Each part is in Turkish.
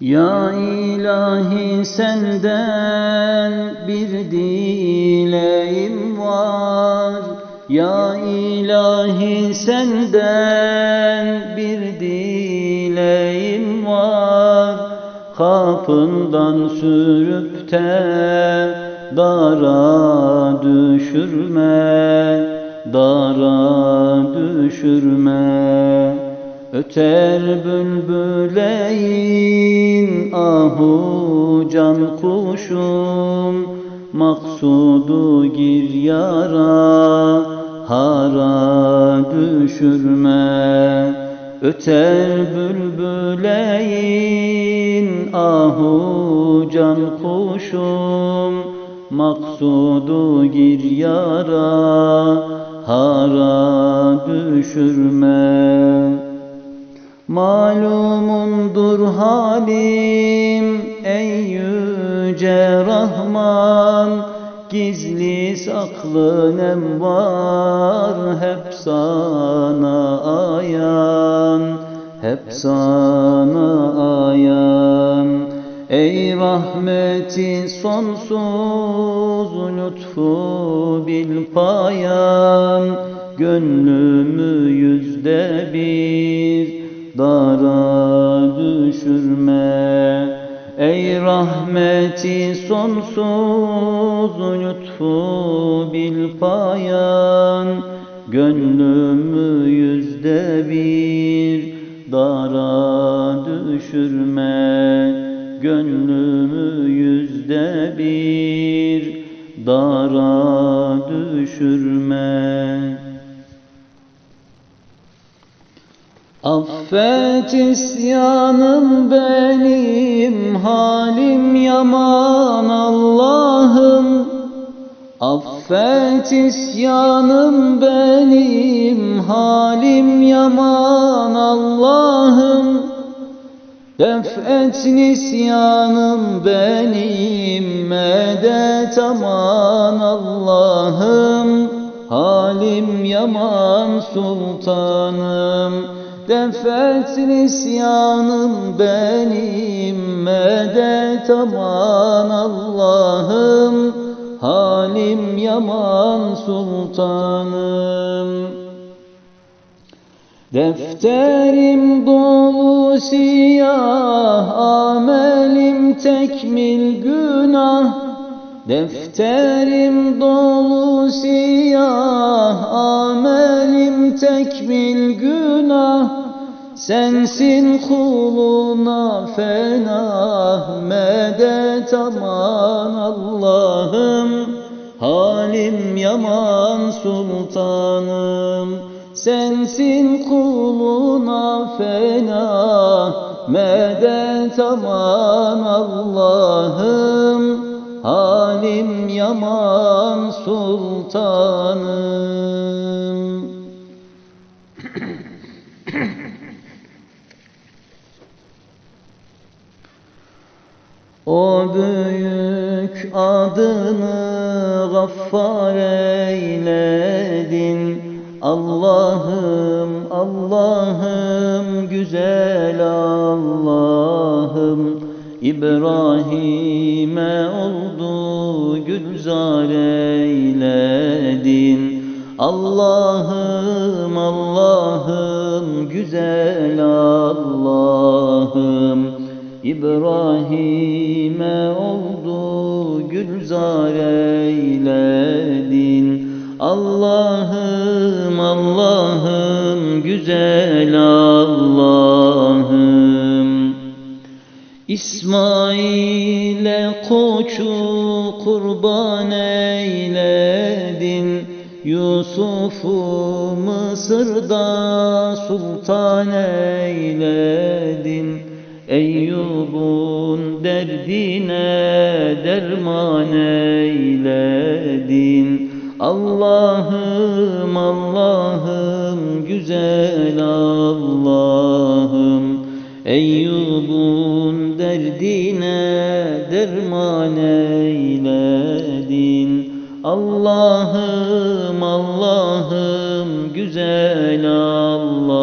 Ya ilahi senden bir dileğim var. Ya ilahi senden bir dileğim var. Kapından sürüp de dara düşürme Dara düşürme Öter bülbüleyin ahu can kuşum Maksudu gir yara hara düşürme. Öter bülbüleyin ahu can kuşum Maksudu gir yara hara düşürme Malumundur halim ey yüce Rahman. Gizli saklı nem var hep sana ayan. Hep sana ayan. Ey rahmeti sonsuz lütfu bil payan. Gönlümü yüzde bir dara düşürme. Ey rahmeti sonsuz lütfu bil payan Gönlümü yüzde bir dara düşürme. Gönlümü yüzde bir dara düşürme Affet isyanım benim halim yaman Allah'ım. Affet isyanım benim halim yaman Allah'ım. Def et nisyanım benim medet aman Allah'ım. Halim yaman sultanım Defet nisyanım benim medet aman Allah'ım Halim yaman sultanım. Defterim dolu siyah Amelim tekmil günah. Defterim dolu siyah Amelim tekmil Sensin kuluna fenah Medet aman Allah'ım. Halim yaman sultanım. Sensin kuluna fena Medet aman Allah'ım. Halim yaman sultanım O büyük adını gaffar eyledin. Allah'ım, Allah'ım, güzel Allah'ım. İbrahim'e oldu gülzar eyledin. Allah'ım, Allah'ım, güzel Allah'ım. İbrahim'e Allah'ım Allah'ım güzel Allah'ım. İsmail'e koçu kurban eyledin. Yusuf'u Mısır'da sultan eyledin. Eyyub'un derdine derman eyledin Allah'ım Allah'ım güzel Allah'ım. Eyyub'un derdine derman eyledin. Allah'ım Allah'ım güzel Allah'ım.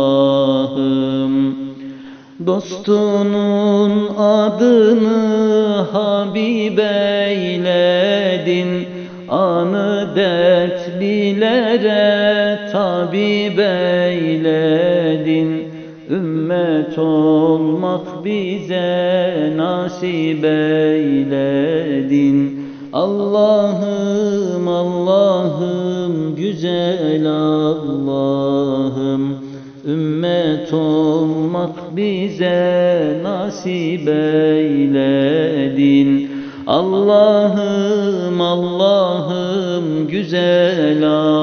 Dostunun adını Habib eyledin Anı dertlilere tabip eyledin Ümmet olmak bize nasip eyledin. Allah'ım Allah'ım güzel Allah'ım. Ümmet olmak bize nasip eyledin. Allah'ım Allah'ım güzel Allah'ım